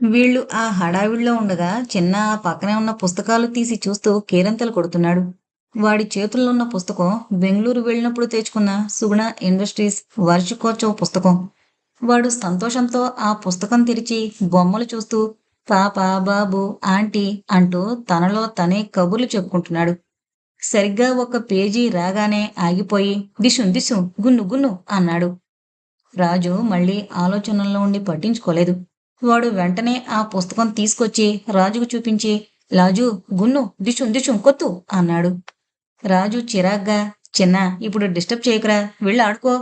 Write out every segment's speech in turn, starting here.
వీళ్ళు ఆ హడావిడిలో ఉండగా చిన్న పక్కనే ఉన్న పుస్తకాలు తీసి చూస్తూ కేరంతలు కొడుతున్నాడు. వాడి చేతుల్లో ఉన్న పుస్తకం బెంగళూరు వెళ్ళినప్పుడు తెచ్చుకున్న సుగుణ ఇండస్ట్రీస్ వార్షికోత్సవ పుస్తకం. వాడు సంతోషంతో ఆ పుస్తకం తెరిచి బొమ్మలు చూస్తూ పాప బాబు ఆంటీ అంటూ తనలో తనే కబుర్లు చెప్పుకుంటున్నాడు. సరిగ్గా ఒక పేజీ రాగానే ఆగిపోయి దిశుం దిశుం గున్ను గున్ను అన్నాడు. రాజు మళ్ళీ ఆలోచనల్లో ఉండి పట్టించుకోలేదు. వాడు వెంటనే ఆ పుస్తకం తీసుకొచ్చి రాజుకు చూపించి లాజు గున్ను దిశుం దిశుం కొత్తు అన్నాడు. రాజు చిరాగ్గా చిన్న ఇప్పుడు డిస్టర్బ్ చేయకురా వెళ్ళి ఆడుకో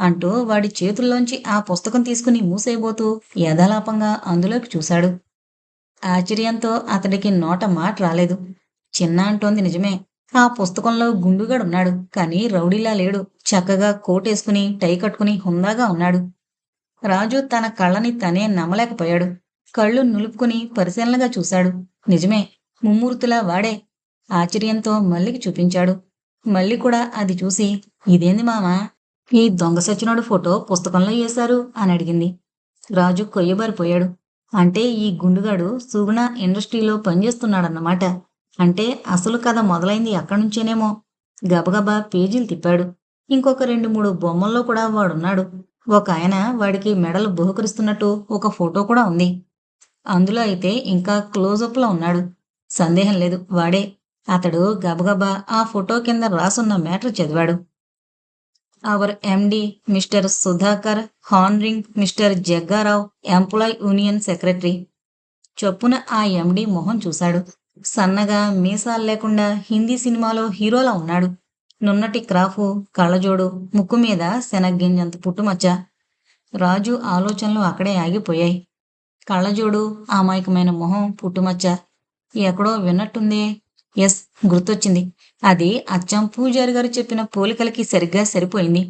అంటూ వాడి చేతుల్లోంచి ఆ పుస్తకం తీసుకుని మూసేయబోతూ యథాలాపంగా అందులోకి చూశాడు. ఆశ్చర్యంతో అతడికి నోట మాట రాలేదు. చిన్న అంటోంది నిజమే. ఆ పుస్తకంలో గుండుగాడున్నాడు కానీ రౌడీలా లేడు. చక్కగా కోటేసుకుని టై కట్టుకుని హుందాగా ఉన్నాడు. రాజు తన కళ్ళని తనే నమ్మలేకపోయాడు. కళ్ళు నులుపుకుని పరిశీలనగా చూశాడు. నిజమే ముమ్మూర్తులా వాడే ఆశ్చర్యంతో మల్లికి చూపించాడు. మళ్ళీ కూడా అది చూసి ఇదేంది మామా? ఈ దొంగ సచ్చినోడు ఫోటో పుస్తకంలో వేశారు అని అడిగింది. రాజు కొయ్యబారిపోయాడు. అంటే ఈ గుండుగాడు సుగుణ ఇండస్ట్రీలో పనిచేస్తున్నాడన్నమాట. అంటే అసలు కథ మొదలైంది అక్కడి నుంచేనేమో. గబగబా పేజీలు తిప్పాడు. ఇంకొక రెండు మూడు బొమ్మల్లో కూడా వాడున్నాడు. ఒక ఆయన వాడికి మెడలు బహుకరిస్తున్నట్టు ఒక ఫోటో కూడా ఉంది. అందులో అయితే ఇంకా క్లోజప్లో ఉన్నాడు. సందేహం లేదు వాడే. అతడు గబగబా ఆ ఫోటో కింద రాసున్న మ్యాటర్ చదివాడు. Our MD mister Sudhakar honoring mister Jaggarao employee union secretary. చొప్పున ఆ ఎండి మొహం చూశాడు. సన్నగా మీసాలు లేకుండా హిందీ సినిమాలో హీరోలా ఉన్నాడు. నున్నటి క్రాఫు కళ్ళజోడు ముక్కు మీద శనగ్గింజంత పుట్టుమచ్చ రాజు ఆలోచనలు అక్కడే ఆగిపోయాయి. కళ్ళజోడు అమాయకమైన మొహం పుట్టుమచ్చ ఎక్కడో విన్నట్టుందే. ఎస్ గుర్తొచ్చింది. అది అచ్చం పూజారి గారు చెప్పిన పోలికలకి సరిగ్గా సరిపోయింది.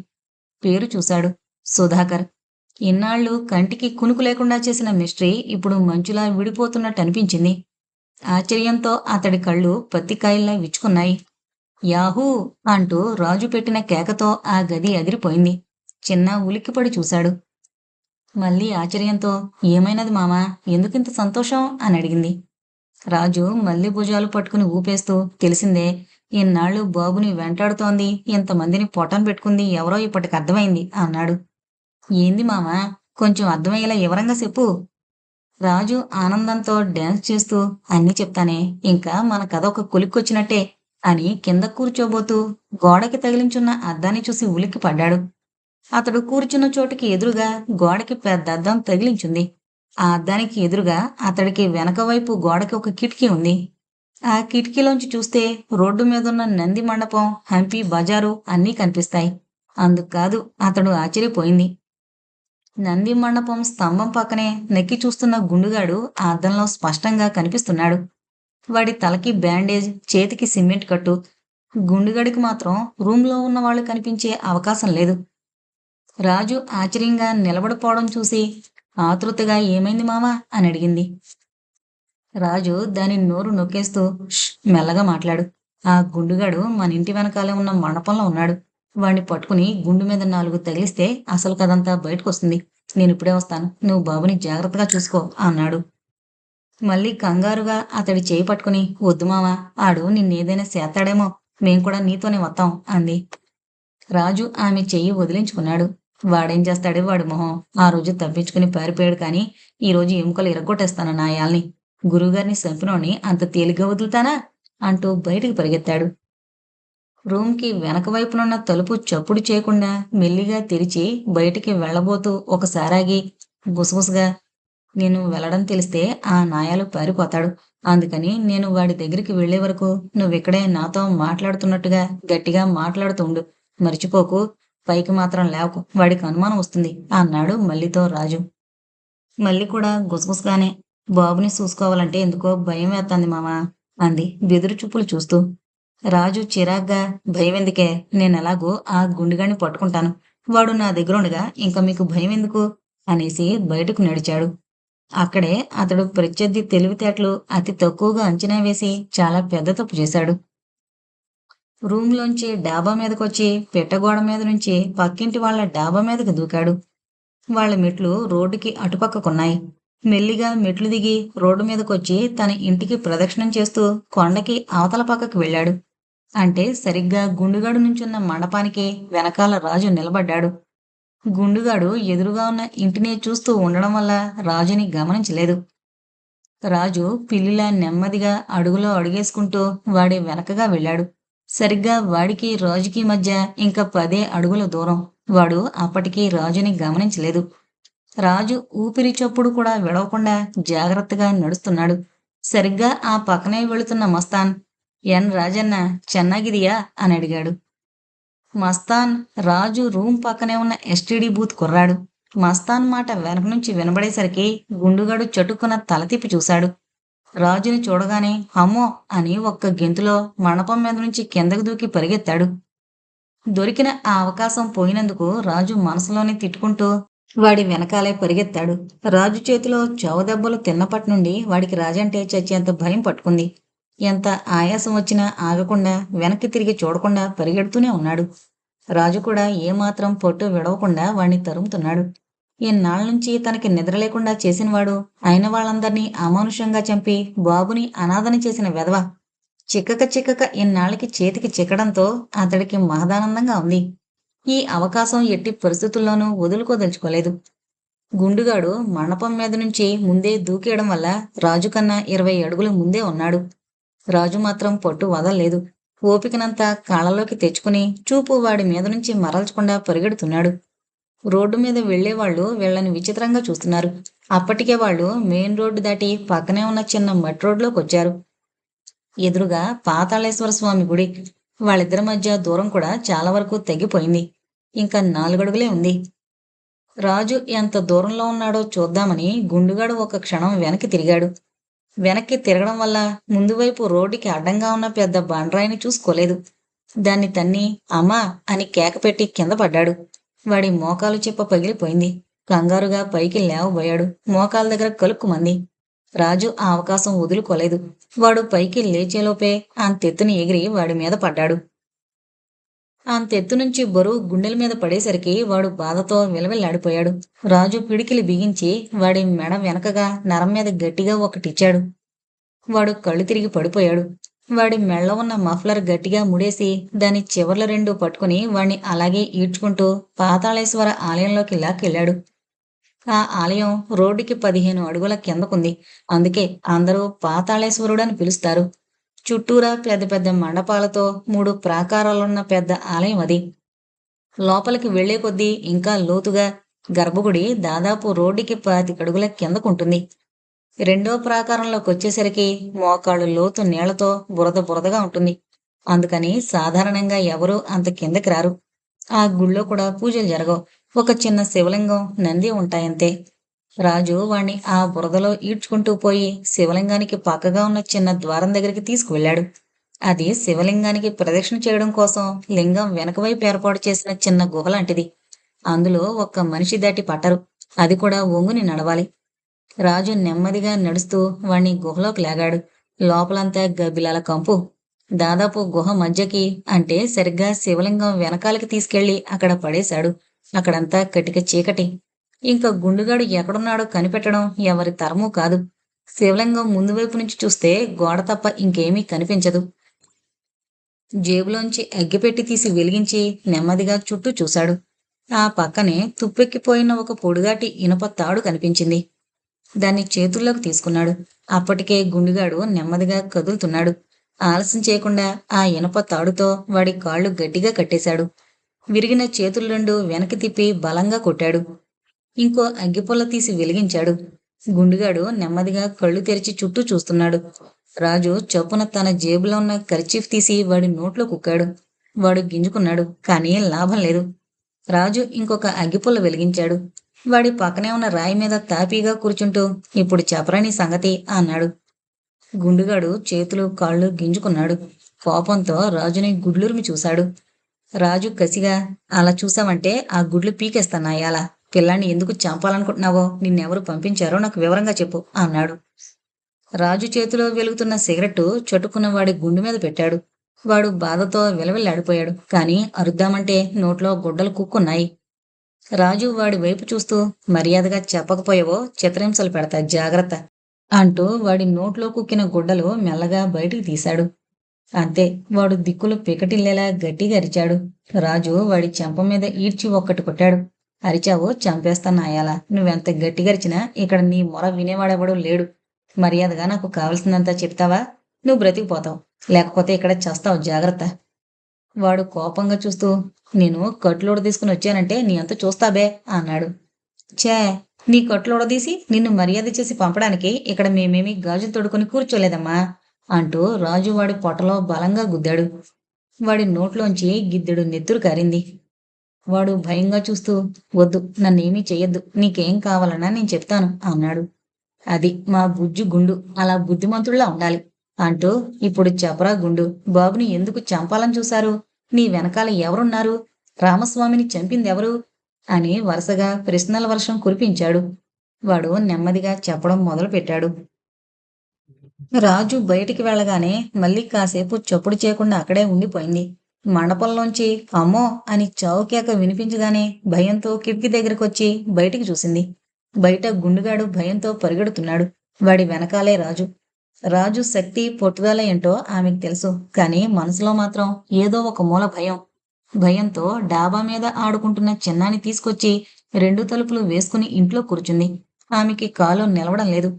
పేరు చూశాడు సుధాకర్. ఇన్నాళ్ళు కంటికి కునుకు లేకుండా చేసిన మిస్ట్రీ ఇప్పుడు మంచులా విడిపోతున్నట్టు అనిపించింది ఆశ్చర్యంతో అతడి కళ్ళు పత్తికాయల్లా విచ్చుకున్నాయి. యాహూ అంటూ రాజు పెట్టిన కేకతో ఆ గది అదిరిపోయింది. చిన్న ఉలిక్కిపడి చూశాడు. మళ్ళీ ఆశ్చర్యంతో ఏమైనది మామా? ఎందుకింత సంతోషం? అని అడిగింది. రాజు మళ్ళీ భుజాలు పట్టుకుని ఊపేస్తూ తెలిసిందే ఇన్నాళ్ళు బాబుని వెంటాడుతోంది ఇంతమందిని పొటం పెట్టుకుంది ఎవరో ఇప్పటికి అర్థమైంది అన్నాడు. ఏంది మామా? కొంచెం అర్థమయ్యేలా వివరంగా చెప్పు రాజు ఆనందంతో డ్యాన్స్ చేస్తూ అన్నీ చెప్తానే ఇంకా మన కథ ఒక కొలిక్కొచ్చినట్టే. అని కింద కూర్చోబోతూ గోడకి తగిలించున్న అద్దాన్ని చూసి ఉలిక్కి పడ్డాడు. అతడు కూర్చున్న చోటుకి ఎదురుగా గోడకి పెద్ద అద్దం తగిలించుంది. ఆ అద్దానికి ఎదురుగా అతడికి వెనక వైపు గోడకి ఒక కిటికీ ఉంది. ఆ కిటికీలోంచి చూస్తే రోడ్డు మీదున్న నంది మండపం హంపి బజారు అన్నీ కనిపిస్తాయి. అందుకాదు అతడు ఆశ్చర్యపోయింది. నంది మండపం స్తంభం పక్కనే నెక్కి చూస్తున్న గుండుగాడు ఆ అద్దంలో స్పష్టంగా కనిపిస్తున్నాడు. వాడి తలకి బ్యాండేజ్ చేతికి సిమెంట్ కట్టు గుండుగడికి మాత్రం రూమ్లో ఉన్న వాళ్ళు కనిపించే అవకాశం లేదు. రాజు ఆశ్చర్యంగా నిలబడిపోవడం చూసి ఆతృతగా ఏమైంది మామా అని అడిగింది. రాజు దాని నోరు నొక్కేస్తూ మెల్లగా మాట్లాడు. ఆ గుండుగాడు మన ఇంటి వెనకాలే ఉన్న మండపంలో ఉన్నాడు. వాణ్ణి పట్టుకుని గుండు మీద నాలుగు తగిలిస్తే అసలు కదంతా బయటకు వస్తుంది నేను ఇప్పుడే వస్తాను. నువ్వు బాబుని జాగ్రత్తగా చూసుకో అన్నాడు. మళ్ళీ కంగారుగా అతడి చేయి పట్టుకుని వద్దు మావా ఆడు నిన్నేదైనా చేస్తాడేమో మేం కూడా నీతోనే వస్తాం అంది. రాజు ఆమె చెయ్యి వదిలించుకున్నాడు. వాడేం చేస్తాడే వాడు మొహం ఆ రోజు తప్పించుకుని పారిపోయాడు కానీ ఈ రోజు ఎముకలు ఇరగొట్టేస్తాను నాయాల్ని గురువుగారిని చంపినోని అంత తేలిగ్గా వదులుతానా? అంటూ బయటికి పరిగెత్తాడు. రూమ్కి వెనక వైపునున్న తలుపు చప్పుడు చేయకుండా మెల్లిగా తెరిచి బయటికి వెళ్ళబోతూ ఒకసారాగి గుసగుసగా నేను వెళ్ళడం తెలిస్తే ఆ నాయాలు పారిపోతాడు. అందుకని నేను వాడి దగ్గరికి వెళ్ళే వరకు నువ్వెక్కడే నాతో మాట్లాడుతున్నట్టుగా గట్టిగా మాట్లాడుతుండు. మర్చిపోకు. పైకి మాత్రం లేవకు. వాడికి అనుమానం వస్తుంది. అన్నాడు మల్లితో రాజు. మళ్ళీ కూడా గుసగుసగానే బాబుని చూసుకోవాలంటే ఎందుకో భయం వేస్తుంది మామా అంది బెదురు చూపులు చూస్తూ. రాజు చిరాగ్గా భయం ఎందుకే? నేను ఎలాగో ఆ గుండెగాన్ని పట్టుకుంటాను. వాడు నా దగ్గర ఉండగా ఇంకా మీకు భయం ఎందుకు? అనేసి బయటకు నడిచాడు. అక్కడే అతడు ప్రత్యర్థి తెలివితేటలు అతి తక్కువగా అంచనా వేసి చాలా పెద్ద తప్పు చేశాడు. రూమ్లోంచి డాబా మీదకొచ్చి పెట్టగోడ మీద నుంచి పక్కింటి వాళ్ళ డాబా మీదకి దూకాడు. వాళ్ళ మెట్లు రోడ్డుకి అటుపక్కకున్నాయి. మెల్లిగా మెట్లు దిగి రోడ్డు మీదకొచ్చి తన ఇంటికి ప్రదక్షిణం చేస్తూ కొండకి అవతల పక్కకి వెళ్ళాడు. అంటే సరిగ్గా గుండుగాడు నుంచున్న మండపానికి వెనకాల రాజు నిలబడ్డాడు. గుండుగాడు ఎదురుగా ఉన్న ఇంటినే చూస్తూ ఉండడం వల్ల రాజుని గమనించలేదు. రాజు పిల్లిలా నెమ్మదిగా అడుగులో అడుగేసుకుంటూ వాడి వెనకగా వెళ్ళాడు. సరిగ్గా వాడికి రాజుకి మధ్య ఇంకా పదే అడుగుల దూరం. వాడు అప్పటికీ రాజుని గమనించలేదు. రాజు ఊపిరి చప్పుడు కూడా విడవకుండా జాగ్రత్తగా నడుస్తున్నాడు. సరిగ్గా ఆ పక్కనే వెళుతున్న మస్తాన్ ఎన్ రాజన్న చెన్నాగిదియా? అని అడిగాడు. మస్తాన్ రాజు రూమ్ పక్కనే ఉన్న ఎస్టీడీ బూత్ కుర్రాడు. మస్తాన్ మాట వెనక నుంచి వినబడేసరికి గుండుగాడు చటుక్కున తల తిప్పి చూశాడు. రాజుని చూడగానే హమ్మో అని ఒక్క గెంతులో మండపం మీద నుంచి కిందకు దూకి పరిగెత్తాడు. దొరికిన ఆ అవకాశం పోయినందుకు రాజు మనసులోనే తిట్టుకుంటూ వాడి వెనకాలే పరిగెత్తాడు. రాజు చేతిలో దెబ్బలు తిన్నప్పటి నుండి వాడికి రాజంటే చచ్చేంత భయం పట్టుకుంది. ఎంత ఆయాసం వచ్చినా ఆగకుండా వెనక్కి తిరిగి చూడకుండా పరిగెడుతూనే ఉన్నాడు. రాజు కూడా ఏమాత్రం పొట్టు విడవకుండా వాణ్ణి తరుముతున్నాడు. ఇన్నాళ్ళ నుంచి తనకి నిద్ర లేకుండా చేసినవాడు అయిన వాళ్ళందర్నీ అమానుషంగా చంపి బాబుని అనాథని చేసిన వెధవ. చిక్కక చిక్కక ఇన్నాళ్ళకి చేతికి చిక్కడంతో అతడికి మహదానందంగా ఉంది. ఈ అవకాశం ఎట్టి పరిస్థితుల్లోనూ వదులుకోదలుచుకోలేదు. గుండుగాడు మండపం మీద నుంచి ముందే దూకేయడం వల్ల రాజు కన్నా ఇరవై అడుగులు ముందే ఉన్నాడు. రాజు మాత్రం పట్టు వదలలేదు. ఓపికనంతా కాళ్ళలోకి తెచ్చుకుని చూపు వాడి మీద నుంచి మరల్చకుండా పరిగెడుతున్నాడు. రోడ్డు మీద వెళ్ళేవాళ్ళు వీళ్ళని విచిత్రంగా చూస్తున్నారు. అప్పటికే వాళ్ళు మెయిన్ రోడ్డు దాటి పక్కనే ఉన్న చిన్న మట్టి రోడ్లోకి వచ్చారు. ఎదురుగా పాతాళేశ్వర స్వామి గుడి. వాళ్ళిద్దరి మధ్య దూరం కూడా చాలా వరకు తగ్గిపోయింది ఇంకా నాలుగడుగులే ఉంది. రాజు ఎంత దూరంలో ఉన్నాడో చూద్దామని గుండుగాడు ఒక క్షణం వెనక్కి తిరిగాడు. వెనక్కి తిరగడం వల్ల ముందు వైపు రోడ్డుకి అడ్డంగా ఉన్న పెద్ద బండరాయిని చూసుకోలేదు. దాన్ని తన్ని అమ్మా అని కేక పెట్టి కింద పడ్డాడు. వాడి మోకాలు చెప్ప పగిలిపోయింది. కంగారుగా పైకి లేవబోయాడు. మోకాల దగ్గర కలుక్కుమంది. రాజు ఆ అవకాశం వదులుకోలేదు. వాడు పైకి లేచేలోపే అంతెత్తుని ఎగిరి వాడి మీద పడ్డాడు. అంతెత్తు నుంచి బరువు గుండెల మీద పడేసరికి వాడు బాధతో విలవిల్లాడిపోయాడు. రాజు పిడికిలి బిగించి వాడి మెడ వెనకగా నరం మీద గట్టిగా ఒకటిచ్చాడు. వాడు కళ్ళు తిరిగి పడిపోయాడు. వాడి మెళ్ళ ఉన్న మఫ్లర్ గట్టిగా ముడేసి దాని చివర్ల రెండు పట్టుకుని వాణ్ణి అలాగే ఈడ్చుకుంటూ పాతాళేశ్వర ఆలయంలోకి లాక్కెళ్ళాడు. ఆ ఆలయం రోడ్డుకి పదిహేను అడుగుల కిందకుంది. అందుకే అందరూ పాతాళేశ్వరుడు అని పిలుస్తారు. చుట్టూరా పెద్ద పెద్ద మండపాలతో మూడు ప్రాకారాలున్న పెద్ద ఆలయం అది. లోపలికి వెళ్ళే కొద్దీ ఇంకా లోతుగా గర్భగుడి దాదాపు రోడ్డుకి పాతికడుగుల కిందకుంటుంది. రెండో ప్రాకారంలోకి వచ్చేసరికి మోకాళ్ళు లోతు నీళ్ళతో బురద బురదగా ఉంటుంది. అందుకని సాధారణంగా ఎవరూ అంత కిందకి రారు. ఆ గుళ్ళో కూడా పూజలు జరగవు. ఒక చిన్న శివలింగం నంది ఉంటాయంతే. రాజు వాణ్ణి ఆ బురదలో ఈడ్చుకుంటూ పోయి శివలింగానికి పక్కగా ఉన్న చిన్న ద్వారం దగ్గరికి తీసుకువెళ్ళాడు. అది శివలింగానికి ప్రదక్షిణ చేయడం కోసం లింగం వెనకవైపు ఏర్పాటు చేసిన చిన్న గుహ లాంటిది. అందులో ఒక్క మనిషి దాటి పట్టరు. అది కూడా ఒంగుని నడవాలి. రాజు నెమ్మదిగా నడుస్తూ వాణ్ణి గుహలోకి లాగాడు. లోపలంతా గబ్బిలాల కంపు. దాదాపు గుహ మధ్యకి అంటే సరిగ్గా శివలింగం వెనకాలకి తీసుకెళ్ళి అక్కడ పడేశాడు. అక్కడంతా కటిక చీకటి. ఇంకా గుండుగాడు ఎక్కడున్నాడో కనిపెట్టడం ఎవరి తరమూ కాదు. శివలింగం ముందు వైపు నుంచి చూస్తే గోడ తప్ప ఇంకేమీ కనిపించదు. జేబులోంచి అగ్గిపెట్టి తీసి వెలిగించి నెమ్మదిగా చుట్టూ చూశాడు. ఆ పక్కనే తుప్పెక్కిపోయిన ఒక పొడుగాటి ఇనప తాడు కనిపించింది. దాన్ని చేతుల్లోకి తీసుకున్నాడు. అప్పటికే గుండుగాడు నెమ్మదిగా కదులుతున్నాడు. ఆలస్యం చేయకుండా ఆ ఇనప తాడుతో వాడి కాళ్ళు గట్టిగా కట్టేశాడు. విరిగిన చేతులు రెండు వెనక్కి తిప్పి బలంగా కొట్టాడు. ఇంకో అగ్గిపొల్ల తీసి వెలిగించాడు. గుండుగాడు నెమ్మదిగా కళ్ళు తెరిచి చుట్టూ చూస్తున్నాడు. రాజు చొప్పున తన జేబులో ఉన్న కర్చీఫ్ తీసి వాడి నోట్లో కుక్కాడు. వాడు గింజుకున్నాడు కానీ లాభం లేదు. రాజు ఇంకొక అగ్గిపుల్ల వెలిగించాడు. వాడి పక్కనే ఉన్న రాయి మీద తాపీగా కూర్చుంటూ ఇప్పుడు చెప్పరాని సంగతి అన్నాడు. గుండుగాడు చేతులు కాళ్ళు గింజుకున్నాడు. కోపంతో రాజుని గుడ్లురిమి చూశాడు. రాజు కసిగా అలా చూసావంటే ఆ గుడ్లు పీకేస్తానాయాల పిల్లాన్ని ఎందుకు చంపాలనుకుంటున్నావో నిన్నెవరు పంపించారో నాకు వివరంగా చెప్పు అన్నాడు. రాజు చేతిలో వెలుగుతున్న సిగరెట్టు చటుకున్న వాడి గుండు మీద పెట్టాడు. వాడు బాధతో విలవిల్లాడిపోయాడు కానీ అరుద్దామంటే నోట్లో గుడ్డలు కుక్కున్నాయి. రాజు వాడి వైపు చూస్తూ మర్యాదగా చెప్పకపోయావో చిత్రహింసలు పెడతా జాగ్రత్త అంటూ వాడి నోట్లో కుక్కిన గుడ్డలు మెల్లగా బయటికి తీశాడు. అంతే వాడు దిక్కులు పికటిల్లేలా గట్టిగా అరిచాడు. రాజు వాడి చెంప మీద ఈడ్చి ఒక్కటి కొట్టాడు. అరిచావు చంపేస్తాను అయ్యాలా నువ్వెంత గట్టిగరిచినా ఇక్కడ నీ మొర వినేవాడెవడూ లేడు. మర్యాదగా నాకు కావలసిందంతా చెప్తావా? నువ్వు బ్రతికిపోతావు. లేకపోతే ఇక్కడ చేస్తావు జాగ్రత్త. వాడు కోపంగా చూస్తూ నేను కట్లోడు తీసుకుని వచ్చానంటే నీ అంత చూస్తాబే అన్నాడు. చే నీ కట్లోడదీసి నిన్ను మర్యాద చేసి పంపడానికి ఇక్కడ మేమేమి గాజులు తొడుకొని కూర్చోలేదమ్మా అంటూ రాజు వాడి పొట్టలో బలంగా గుద్దాడు. వాడి నోట్లోంచి గిద్దెడు నెత్తురు కారింది. వాడు భయంగా చూస్తూ వద్దు నన్నేమీ చెయ్యొద్దు నీకేం కావాలన్నా నేను చెప్తాను అన్నాడు. అది మా బుజ్జు గుండు అలా బుద్ధిమంతుల్లా ఉండాలి అంటూ ఇప్పుడు చెప్పరా గుండు బాబుని ఎందుకు చంపాలని చూశారు? నీ వెనకాల ఎవరున్నారు? రామస్వామిని చంపింది ఎవరు అని వరుసగా ప్రశ్నల వర్షం కురిపించాడు. వాడు నెమ్మదిగా చెప్పడం మొదలుపెట్టాడు. రాజు బయటికి వెళ్ళగానే మళ్ళీ కాసేపు చప్పుడు చేయకుండా అక్కడే ఉండిపోయింది. మండపంలోంచి అమ్మో అని చౌకేక వినిపించగానే భయంతో కిటికీ దగ్గరకొచ్చి బయటికి చూసింది. బయట గుండుగాడు భయంతో పరిగెడుతున్నాడు. వాడి వెనకాలే రాజు. రాజు శక్తి పొట్టుదల ఏంటో ఆమెకు తెలుసు. కానీ మనసులో మాత్రం ఏదో ఒక మూల భయం. భయంతో డాబా మీద ఆడుకుంటున్న చిన్నాని తీసుకొచ్చి రెండు తలుపులు వేసుకుని ఇంట్లో కూర్చుంది. ఆమెకి కాలు నిలవడం లేదు.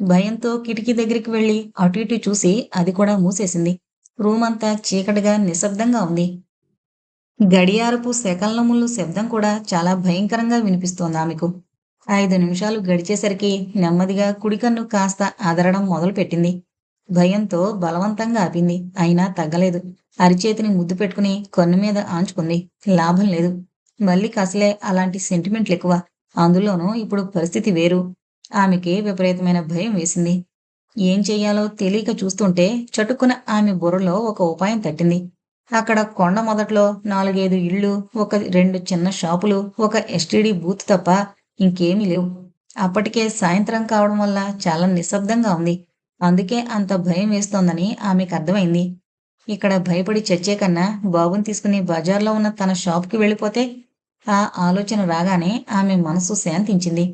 భయంతో కిటికీ దగ్గరికి వెళ్ళి అటు ఇటు చూసి అది కూడా మూసేసింది. రూమ్ అంతా చీకటిగా నిశ్శబ్దంగా ఉంది. గడియారపు శకలములు శబ్దం కూడా చాలా భయంకరంగా వినిపిస్తోంది ఆమెకు. ఐదు నిమిషాలు గడిచేసరికి నెమ్మదిగా కుడికన్ను కాస్త అదరడం మొదలుపెట్టింది. భయంతో బలవంతంగా ఆపింది. అయినా తగ్గలేదు. అరిచేతిని ముద్దు పెట్టుకుని కన్ను మీద ఆంచుకుంది. లాభం లేదు. మళ్ళీ కసలే అలాంటి సెంటిమెంట్లు ఎక్కువ. అందులోనూ ఇప్పుడు పరిస్థితి వేరు. ఆమెకి విపరీతమైన భయం వేసింది. ఏం చెయ్యాలో తెలియక చూస్తుంటే చటుక్కున ఆమె బుర్రలో ఒక ఉపాయం తట్టింది. అక్కడ కొండ మొదట్లో నాలుగైదు ఇళ్ళు ఒక రెండు చిన్న షాపులు ఒక ఎస్టీడీ బూత్ తప్ప ఇంకేమీ లేవు. అప్పటికే సాయంత్రం కావడం వల్ల చాలా నిశ్శబ్దంగా ఉంది. అందుకే అంత భయం వేస్తోందని ఆమెకు అర్థమైంది. ఇక్కడ భయపడి చచ్చే కన్నా బాబుని తీసుకుని బజార్లో ఉన్న తన షాప్కి వెళ్ళిపోతే ఆ ఆలోచన రాగానే ఆమె మనసు శాంతించింది.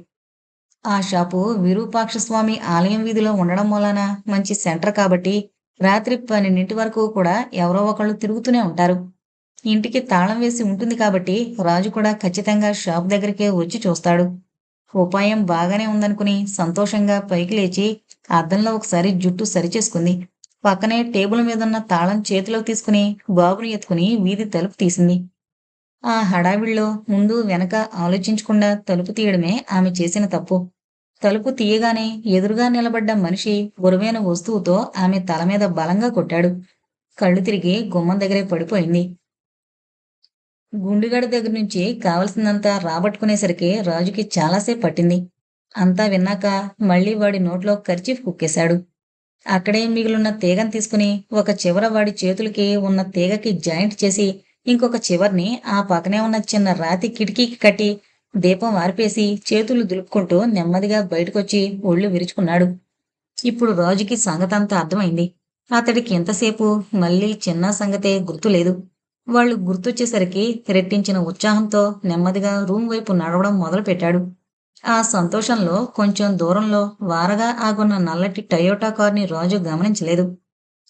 ఆ షాపు విరూపాక్ష స్వామి ఆలయం వీధిలో ఉండడం వలన మంచి సెంటర్ కాబట్టి రాత్రి పన్నెండింటి వరకు కూడా ఎవరో ఒకళ్ళు తిరుగుతూనే ఉంటారు. ఇంటికి తాళం వేసి ఉంటుంది కాబట్టి రాజు కూడా ఖచ్చితంగా షాప్ దగ్గరికే వచ్చి చూస్తాడు. ఉపాయం బాగానే ఉందనుకుని సంతోషంగా పైకి లేచి అద్దంలో ఒకసారి జుట్టు సరిచేసుకుంది. పక్కనే టేబుల్ మీదున్న తాళం చేతిలోకి తీసుకుని బాబుని ఎత్తుకుని వీధి తలుపు తీసింది. ఆ హడావిడిలో ముందు వెనక ఆలోచించకుండా తలుపు తీయడమే ఆమె చేసిన తప్పు. తలుపు తీయగానే ఎదురుగా నిలబడ్డ మనిషి బురువైన వస్తువుతో ఆమె తల మీద బలంగా కొట్టాడు. కళ్ళు తిరిగి గుమ్మం దగ్గరే పడిపోయింది. గుండుగడి దగ్గర నుంచి కావలసిందంతా రాబట్టుకునేసరికి రాజుకి చాలాసేపు పట్టింది. అంతా విన్నాక మళ్ళీ వాడి నోట్లో ఖర్చీఫ్ కుక్కేశాడు. అక్కడే మిగిలిన తీగను తీసుకుని ఒక చివర వాడి చేతులకి ఉన్న తీగకి జాయింట్ చేసి ఇంకొక చివర్ని ఆ పక్కనే ఉన్న చిన్న రాతి కిటికీకి కట్టి దీపం ఆర్పేసి చేతులు దులుపుకుంటూ నెమ్మదిగా బయటకొచ్చి ఒళ్ళు విరుచుకున్నాడు. ఇప్పుడు రాజుకి సంగతంతా అర్థమైంది. అతడికి ఎంతసేపు మళ్ళీ చిన్న సంగతే గుర్తులేదు. వాళ్ళు గుర్తొచ్చేసరికి రెట్టించిన ఉత్సాహంతో నెమ్మదిగా రూమ్ వైపు నడవడం మొదలుపెట్టాడు. ఆ సంతోషంలో కొంచెం దూరంలో వారగా ఆగున్న నల్లటి టయోటా కార్ని రాజు గమనించలేదు.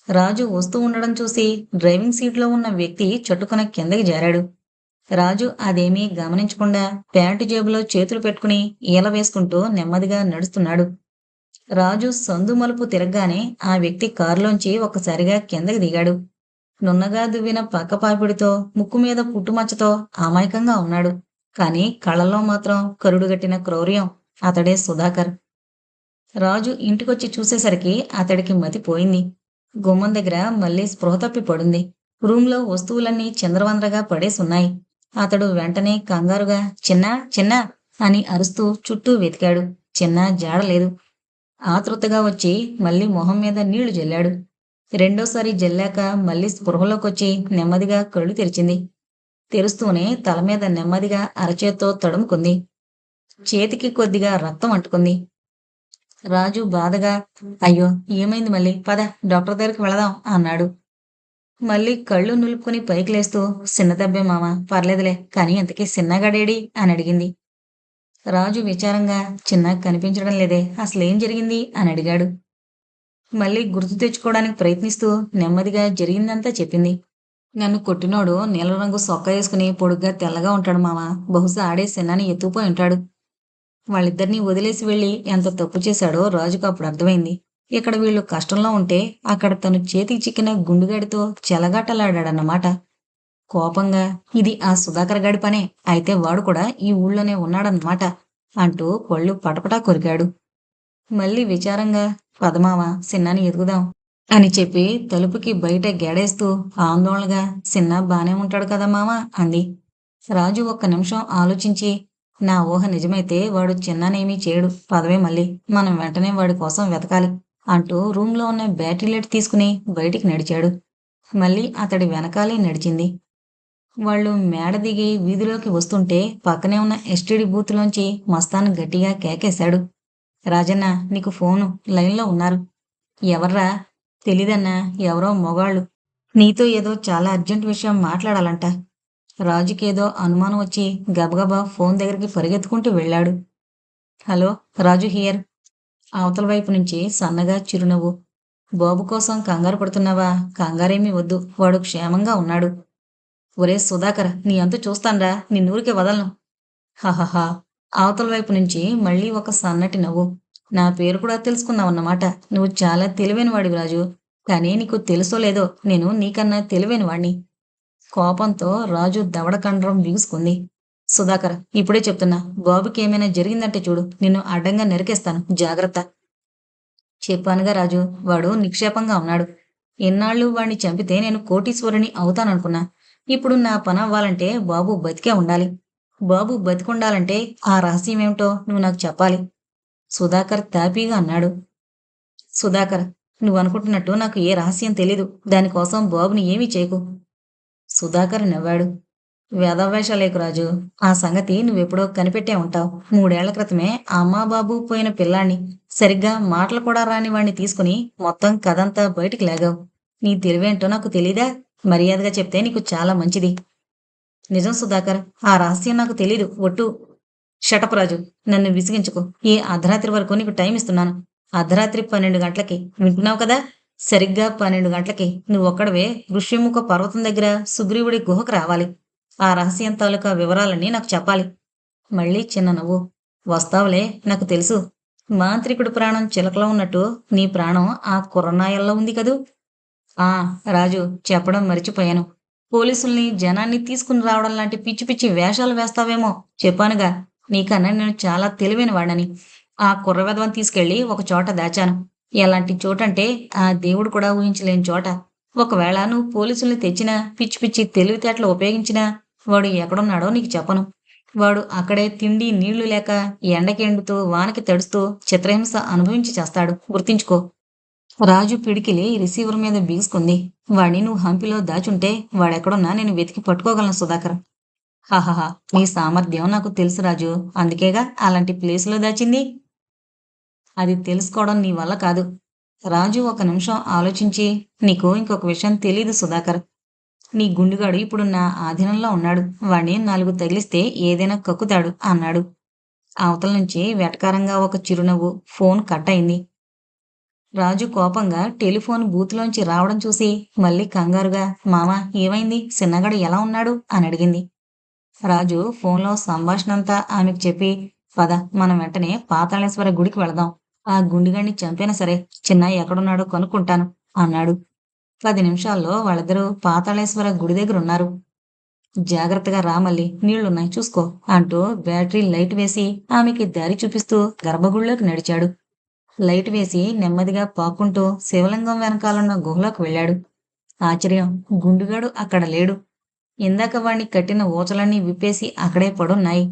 రాజు వస్తూ ఉండడం చూసి డ్రైవింగ్ సీట్లో ఉన్న వ్యక్తి చట్టుకున కిందకి జారాడు. రాజు అదేమీ గమనించకుండా ప్యాంటు జేబులో చేతులు పెట్టుకుని ఈల వేసుకుంటూ నెమ్మదిగా నడుస్తున్నాడు. రాజు సందు మలుపు తిరగగానే ఆ వ్యక్తి కారులోంచి ఒకసారిగా కిందకి దిగాడు. నున్నగా దువ్విన పక్కపాపిడితో ముక్కు మీద పుట్టుమచ్చతో అమాయకంగా ఉన్నాడు. కాని కళ్ళల్లో మాత్రం కరుడుగట్టిన క్రౌర్యం అతడే సుధాకర్. రాజు ఇంటికొచ్చి చూసేసరికి అతడికి మతిపోయింది గుమ్మం దగ్గర మళ్ళీ స్పృహ తప్పి పడుంది. రూంలో వస్తువులన్నీ చంద్రవంద్రగా పడేసున్నాయి. అతడు వెంటనే కంగారుగా చిన్నా చిన్నా అని అరుస్తూ చుట్టూ వెతికాడు. చిన్న జాడలేదు ఆతృతగా వచ్చి మళ్ళీ మొహం మీద నీళ్ళు జల్లాడు. రెండోసారి జల్లాక మళ్ళీ స్పృహలోకొచ్చి నెమ్మదిగా కళ్ళు తెరిచింది. తెరుస్తూనే తల మీద నెమ్మదిగా అరచేత్తో తడుముకుంది. చేతికి కొద్దిగా రక్తం అంటుకుంది. రాజు బాధగా అయ్యో ఏమైంది మళ్ళీ? పద డాక్టర్ దగ్గరికి వెళదాం అన్నాడు. మళ్ళీ కళ్ళు నులుపుకుని పైకి లేస్తూ చిన్న మామ పర్లేదులే కానీ ఇంతకీ చిన్నగాడేడి అని అడిగింది. రాజు విచారంగా చిన్నగా కనిపించడం లేదే అసలేం జరిగింది? అని అడిగాడు. మళ్ళీ గుర్తు తెచ్చుకోవడానికి ప్రయత్నిస్తూ నెమ్మదిగా జరిగిందంతా చెప్పింది. నన్ను కొట్టినోడు నీల రంగు సొక్క వేసుకుని పొడుగ్గా తెల్లగా ఉంటాడు మామ బహుశా ఆడే సిన్నాని ఎత్తుకుపోయి ఉంటాడు. వాళ్ళిద్దరినీ వదిలేసి వెళ్ళి ఎంత తప్పు చేశాడో రాజుకు అప్పుడు అర్థమైంది. ఇక్కడ వీళ్ళు కష్టంలో ఉంటే అక్కడ తను చేతికి చిక్కిన గుండుగాడితో చెలగాటలాడాడన్నమాట. కోపంగా ఇది ఆ సుధాకర్ గాడి పనే అయితే వాడు కూడా ఈ ఊళ్ళోనే ఉన్నాడన్నమాట అంటూ పళ్ళు పటపటా కొరికాడు మళ్ళీ విచారంగా పదమావ సిన్నాని ఎదుగుదాం అని చెప్పి తలుపుకి బయట గేడేస్తూ ఆందోళనగా సిన్న బానే ఉంటాడు కదా మామ అంది. రాజు ఒక్క నిమిషం ఆలోచించి నా ఊహ నిజమైతే వాడు చిన్ననేమీ చేయడు. పదవే మళ్ళీ. మనం వెంటనే వాడి కోసం వెతకాలి. అంటూ రూమ్లో ఉన్న బ్యాటరీ లైట్ తీసుకుని బయటికి నడిచాడు. మళ్ళీ అతడి వెనకాలే నడిచింది. వాళ్ళు మేడ దిగి వీధిలోకి వస్తుంటే పక్కనే ఉన్న ఎస్టీడీ బూత్లోంచి మస్తాన్ గట్టిగా కేకేశాడు. రాజన్న నీకు ఫోను లైన్లో ఉన్నారు. ఎవర్రా? తెలీదన్నా ఎవరో మొగాళ్ళు. నీతో ఏదో చాలా అర్జెంట్ విషయం మాట్లాడాలంట. రాజుకేదో అనుమానం వచ్చి గబగబా ఫోన్ దగ్గరికి పరిగెత్తుకుంటూ వెళ్ళాడు. Hello Raju here. అవతల వైపు నుంచి సన్నగా చిరునవ్వు. బాబు కోసం కంగారు పడుతున్నావా? కంగారేమీ వద్దు. వాడు క్షేమంగా ఉన్నాడు. ఒరే సుధాకర్ నీ అంత చూస్తాన్రా. నిన్నూరికే వదలను. హహహా. అవతల వైపు నుంచి మళ్ళీ ఒక సన్నటి నవ్వు. నా పేరు కూడా తెలుసుకున్నావన్నమాట. నువ్వు చాలా తెలివైన వాడివి రాజు. కానీ నీకు తెలుసో లేదో నేను నీకన్నా తెలివైన వాణ్ణి కోపంతో రాజు దవడ కండరం బిగుసుకుంది సుధాకర్ ఇప్పుడే చెప్తున్నా. బాబుకి ఏమైనా జరిగిందంటే చూడు. నిన్ను అడ్డంగా నరికేస్తాను. జాగ్రత్త. చెప్పానుగా రాజు. వాడు నిక్షేపంగా ఉన్నాడు. ఎన్నాళ్ళు వాణ్ణి చంపితే నేను కోటీశ్వరుని అవుతాననుకున్నా. ఇప్పుడు నా పని అవ్వాలంటే బాబు బతికే ఉండాలి. బాబు బతికుండాలంటే ఆ రహస్యం ఏమిటో నువ్వు నాకు చెప్పాలి. సుధాకర్ తాపీగా అన్నాడు. సుధాకర్ నువ్వు అనుకుంటున్నట్టు నాకు ఏ రహస్యం తెలీదు. దానికోసం బాబుని ఏమీ చేయకు. సుధాకర్ నవ్వాడు. వేదవేషాలేకు రాజు ఆ సంగతి నువ్వెప్పుడో కనిపెట్టే ఉంటావు. మూడేళ్ళ క్రితమే అమ్మా బాబు పోయిన పిల్లాన్ని సరిగ్గా మాటలు కూడా రాని వాణ్ణి తీసుకుని మొత్తం కథంతా బయటికి లేగావు. నీ తెలివేంటో నాకు తెలీదా? మర్యాదగా చెప్తే నీకు చాలా మంచిది. నిజం సుధాకర్ ఆ రహస్యం నాకు తెలీదు. ఒట్టు. షటప్ రాజు నన్ను విసిగించుకో. ఈ అర్ధరాత్రి వరకు నీకు టైం ఇస్తున్నాను. అర్ధరాత్రి పన్నెండు గంటలకి. వింటున్నావు కదా? సరిగ్గా పన్నెండు గంటలకి. నువ్వు ఒక్కడవే ఋష్యముఖ పర్వతం దగ్గర సుగ్రీవుడి గుహకు రావాలి. ఆ రహస్యం తాలూకా వివరాలన్నీ నాకు చెప్పాలి. మళ్ళీ చిన్న నవ్వు. వస్తావులే నాకు తెలుసు. మాంత్రికుడి ప్రాణం చిలకలో ఉన్నట్టు నీ ప్రాణం ఆ కుర్రనాయల్లో ఉంది కదూ? ఆ రాజు చెప్పడం మర్చిపోయాను. పోలీసుల్ని జనాన్ని తీసుకుని రావడం లాంటి పిచ్చి పిచ్చి వేషాలు వేస్తావేమో. చెప్పానుగా నీకన్నా నేను చాలా తెలివైన వాడని ఆ కుర్ర విధవం తీసుకెళ్ళి ఒక చోట దాచాను. ఎలాంటి చోటంటే ఆ దేవుడు కూడా ఊహించలేని చోట. ఒకవేళ నువ్వు పోలీసుల్ని తెచ్చినా పిచ్చి పిచ్చి తెలివితేటలు ఉపయోగించినా వాడు ఎక్కడున్నాడో నీకు చెప్పను. వాడు అక్కడే తిండి నీళ్ళు లేక ఎండకి ఎండుతూ వానకి తడుస్తూ చిత్రహింస అనుభవించి చేస్తాడు. గుర్తించుకో. రాజు పిడికిలి రిసీవర్ మీద బీగుసుకుంది. వాడిని నువ్వు హంపిలో దాచుంటే వాడెక్కడున్నా నేను వెతికి పట్టుకోగలను సుధాకర్. హాహాహా నీ సామర్థ్యం నాకు తెలుసు రాజు. అందుకేగా అలాంటి ప్లేస్లో దాచింది? అది తెలుసుకోవడం నీ వల్ల కాదు. రాజు ఒక నిమిషం ఆలోచించి నీకు ఇంకొక విషయం తెలియదు సుధాకర్. నీ గుండుగాడు ఇప్పుడు నా ఆధీనంలో ఉన్నాడు. వాణ్ణి నాలుగు తగిలిస్తే ఏదైనా కక్కుతాడు అన్నాడు. అవతల నుంచి వెటకారంగా ఒక చిరునవ్వు ఫోన్ కట్ అయింది. రాజు కోపంగా టెలిఫోన్ బూత్లోంచి రావడం చూసి మళ్ళీ కంగారుగా మామ ఏమైంది? చిన్నగాడు ఎలా ఉన్నాడు? అని అడిగింది. రాజు ఫోన్లో సంభాషణంతా ఆమెకు చెప్పి పద మనం వెంటనే పాతాళేశ్వర గుడికి వెళదాం. ఆ గుండిగాడిని చంపైనా సరే చిన్న ఎక్కడున్నాడో కనుక్కుంటాను అన్నాడు. పది నిమిషాల్లో వాళ్ళిద్దరూ పాతాళేశ్వర గుడి దగ్గర ఉన్నారు. జాగ్రత్తగా రామల్లి నీళ్ళున్నాయి చూసుకో అంటూ బ్యాటరీ లైట్ వేసి ఆమెకి దారి చూపిస్తూ గర్భగుడిలోకి నడిచాడు. లైట్ వేసి నెమ్మదిగా పాక్కుంటూ శివలింగం వెనకాలన్న గుహలోకి వెళ్ళాడు. ఆశ్చర్యం గుండుగాడు అక్కడ లేడు. ఇందాక వాణ్ణి కట్టిన ఊచలన్నీ విప్పేసి అక్కడే పడున్నాయి.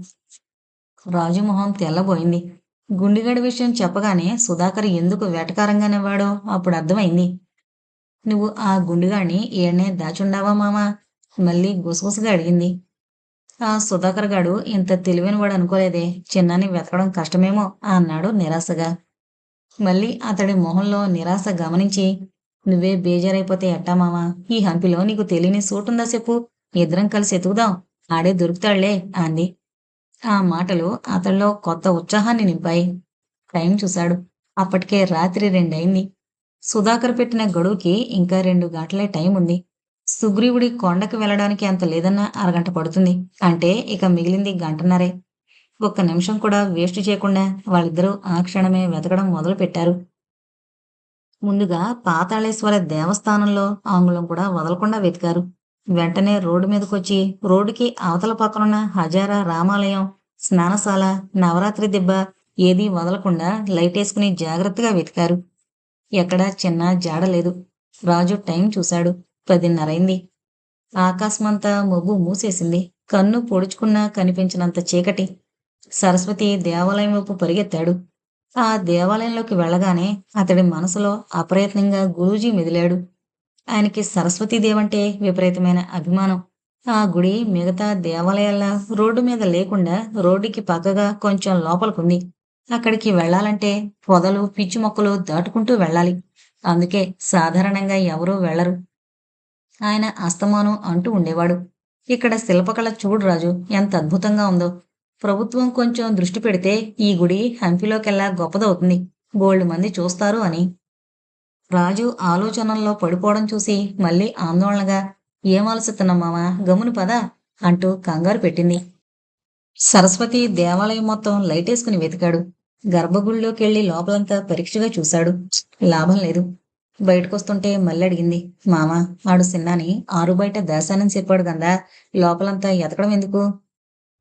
రాజుమొహం తెల్లబోయింది. గుండిగడి విషయం చెప్పగానే సుధాకర్ ఎందుకు వేటకారంగానేవాడో అప్పుడు అర్థమైంది. నువ్వు ఆ గుండుగాని ఏడనే దాచుండావా మామా? మళ్ళీ గుసగుసగా అడిగింది. ఆ సుధాకర్ గాడు ఇంత తెలివైన వాడు అనుకోలేదే చిన్నాన్ని వెతకడం కష్టమేమో అన్నాడు నిరాశగా. మళ్ళీ అతడి మొహంలో నిరాశ గమనించి నువ్వే బేజారైపోతే ఎట్టా మామా? ఈ హంపిలో నీకు తెలియని సోటుందా చెప్పు? ఇద్దరం కలిసి ఎతుకుదాం ఆడే దొరుకుతాడులే అంది. ఆ మాటలు అతడిలో కొత్త ఉత్సాహాన్ని నింపాయి. టైం చూశాడు. అప్పటికే రాత్రి రెండయింది. సుధాకర్ పెట్టిన గడువుకి ఇంకా రెండు గంటలే టైం ఉంది. సుగ్రీవుడి కొండకు వెళ్ళడానికి అంత లేదన్నా అరగంట పడుతుంది. అంటే ఇక మిగిలింది గంటన్నరే. ఒక్క నిమిషం కూడా వేస్ట్ చేయకుండా వాళ్ళిద్దరూ ఆ క్షణమే వెతకడం మొదలు పెట్టారు ముందుగా పాతాళేశ్వర దేవస్థానంలో ఆంగులం కూడా వదలకుండా వెతికారు. వెంటనే రోడ్డు మీదకొచ్చి రోడ్డుకి అవతల పక్కనున్న హజారా రామాలయం స్నానశాల నవరాత్రి దిబ్బ ఏదీ వదలకుండా లైట్ వేసుకుని జాగ్రత్తగా వెతికారు. ఎక్కడా చిన్న జాడలేదు రాజు టైం చూశాడు. పదిన్నరైంది. ఆకాశమంతా మబ్బు మూసేసింది. కన్ను పొడుచుకున్నా కనిపించినంత చీకటి. సరస్వతి దేవాలయం వైపు పరిగెత్తాడు. ఆ దేవాలయంలోకి వెళ్ళగానే అతడి మనసులో అప్రయత్నంగా గురూజీ మెదిలాడు. ఆయనకి సరస్వతీదేవంటే విపరీతమైన అభిమానం. ఆ గుడి మిగతా దేవాలయాల రోడ్డు మీద లేకుండా రోడ్డుకి పక్కగా కొంచెం లోపలికుంది. అక్కడికి వెళ్ళాలంటే పొదలు పిచ్చి మొక్కలు దాటుకుంటూ వెళ్ళాలి. అందుకే సాధారణంగా ఎవరూ వెళ్ళరు ఆయన అస్తమానం అంటూ ఉండేవాడు. ఇక్కడ శిల్పకళ చూడు రాజు ఎంత అద్భుతంగా ఉందో. ప్రభుత్వం కొంచెం దృష్టి పెడితే ఈ గుడి హంపిలోకెల్లా గొప్పదవుతుంది. బోల్డ్ మంది చూస్తారు అని. రాజు ఆలోచనల్లో పడిపోవడం చూసి మళ్ళీ ఆందోళనగా ఏమాలసిస్తున్నాం మామ? గమును పద అంటూ కంగారు పెట్టింది. సరస్వతి దేవాలయం మొత్తం లైటేసుకుని వెతికాడు. గర్భగుడిలోకి వెళ్ళి లోపలంతా పరీక్షగా చూశాడు. లాభం లేదు. బయటకొస్తుంటే మళ్ళీ అడిగింది మామ ఆడు సిన్నాని ఆరు బయట దాశానని చెప్పాడు కదా లోపలంతా ఎతకడం ఎందుకు?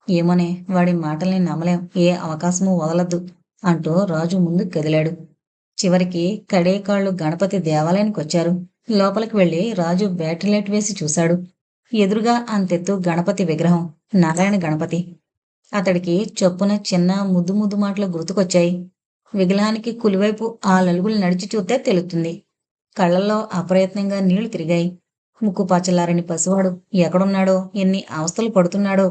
ఏమోనే వాడి మాటల్ని నమ్మలేం. ఏ అవకాశము వదలద్దు అంటూ రాజు ముందు కదిలాడు. చివరికి కడేకాళ్ళు గణపతి దేవాలయానికి వచ్చారు లోపలికి వెళ్ళి రాజు బ్యాటరీలైట్ వేసి చూశాడు. ఎదురుగా అంతెత్తు గణపతి విగ్రహం. నారాయణ గణపతి. అతడికి చొప్పున చిన్న ముద్దు ముద్దు మాటలు గుర్తుకొచ్చాయి. విగ్రహానికి కులివైపు ఆ నలుగులు నడిచి చూస్తే తెలుస్తుంది. కళ్ళల్లో అప్రయత్నంగా నీళ్ళు తిరిగాయి. ముక్కు పచ్చలారని పసివాడు ఎక్కడున్నాడో ఎన్ని అవస్థలు పడుతున్నాడో.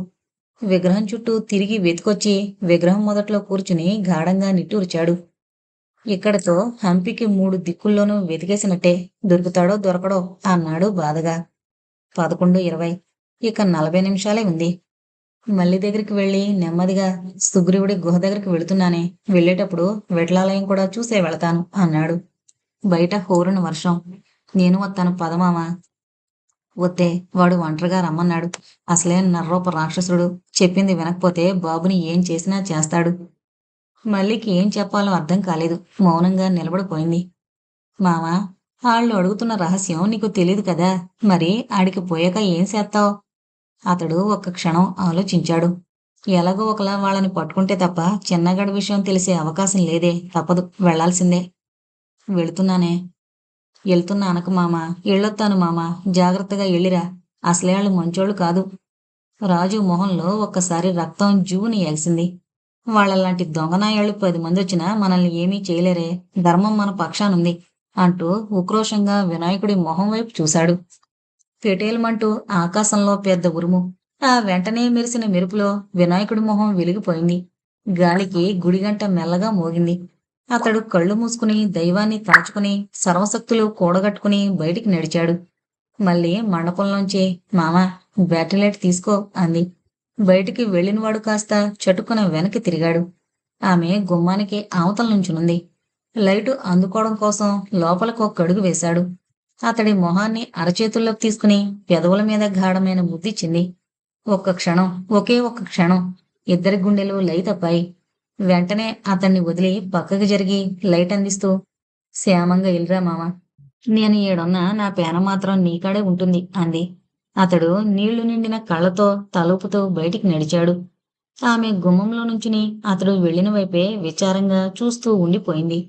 విగ్రహం చుట్టూ తిరిగి వెతికొచ్చి విగ్రహం మొదట్లో కూర్చుని గాఢంగా నిట్టూర్చాడు. ఇక్కడతో హంపికి మూడు దిక్కుల్లోనూ వెతికేసినట్టే దొరుకుతాడో దొరకడో అన్నాడు బాధగా. పదకొండు ఇరవై. ఇక నలభై నిమిషాలే ఉంది. మల్లి దగ్గరికి వెళ్ళి నెమ్మదిగా సుగ్రీవుడి గుహ దగ్గరికి వెళుతున్నానే. వెళ్ళేటప్పుడు వెట్లాలయం కూడా చూసే వెళతాను అన్నాడు. బయట హోరున వర్షం. నేను వస్తాను పదమామ వత్తే వాడు ఒంటరిగా రమ్మన్నాడు. అసలే నర్రోప రాక్షసుడు. చెప్పింది వినకపోతే బాబుని ఏం చేసినా చేస్తాడు. మల్లికి ఏం చెప్పాలో అర్థం కాలేదు. మౌనంగా నిలబడిపోయింది. మామ వాళ్ళు అడుగుతున్న రహస్యం నీకు తెలియదు కదా. మరి ఆడికి పోయాక ఏం చేస్తావు? అతడు ఒక్క క్షణం ఆలోచించాడు. ఎలాగో ఒకలా వాళ్ళని పట్టుకుంటే తప్ప చిన్నగడి విషయం తెలిసే అవకాశం లేదే తప్పదు వెళ్ళాల్సిందే. వెళుతున్నానే. వెళ్తున్నా అనకు మామ ఎళ్ళొత్తాను మామ జాగ్రత్తగా ఎళ్ళిరా అసలే వాళ్ళు మంచోళ్ళు కాదు. రాజు మొహంలో ఒక్కసారి రక్తం జూని ఎలిసింది వాళ్ళలాంటి దొంగనాయాళ్ళు పది మంది వచ్చినా మనల్ని ఏమీ చేయలేరే ధర్మం మన పక్షానుంది అంటూ ఉక్రోషంగా వినాయకుడి మొహం వైపు చూశాడు. పెటేలమంటూ ఆకాశంలో పెద్ద ఉరుము. ఆ వెంటనే మెరిసిన మెరుపులో వినాయకుడి మొహం వెలిగిపోయింది. గాలికి గుడిగంట మెల్లగా మోగింది. అతడు కళ్ళు మూసుకుని దైవాన్ని తలచుకుని సర్వశక్తులు కూడగట్టుకుని బయటికి నడిచాడు. మళ్ళీ మండపంలోంచి మామా బ్యాటిలైట్ తీసుకో అంది. బయటికి వెళ్ళినవాడు కాస్త చటుక్కున వెనక్కి తిరిగాడు. ఆమె గుమ్మానికి అవతల నుంచునుంది. లైటు అందుకోవడం కోసం లోపలకు ఒక అడుగు వేశాడు. అతడి మొహాన్ని అరచేతుల్లోకి తీసుకుని పెదవుల మీద గాఢమైన బుద్ధి చింది ఒక్క క్షణం ఒకే ఒక్క క్షణం ఇద్దరి గుండెలు లై తప్పాయి. వెంటనే అతన్ని వదిలి పక్కకు జరిగి లైట్ అందిస్తూ శ్యామంగా ఇల్రా మామ నేను ఏడున్న నా పేన మాత్రం నీకాడే ఉంటుంది అంది. అతడు నీళ్ళు నిండిన కళ్ళతో తలుపుతో బయటికి నడిచాడు. ఆమె గుమ్మంలో నుంచుని అతడు వెళ్ళిన వైపే విచారంగా చూస్తూ ఉండిపోయింది.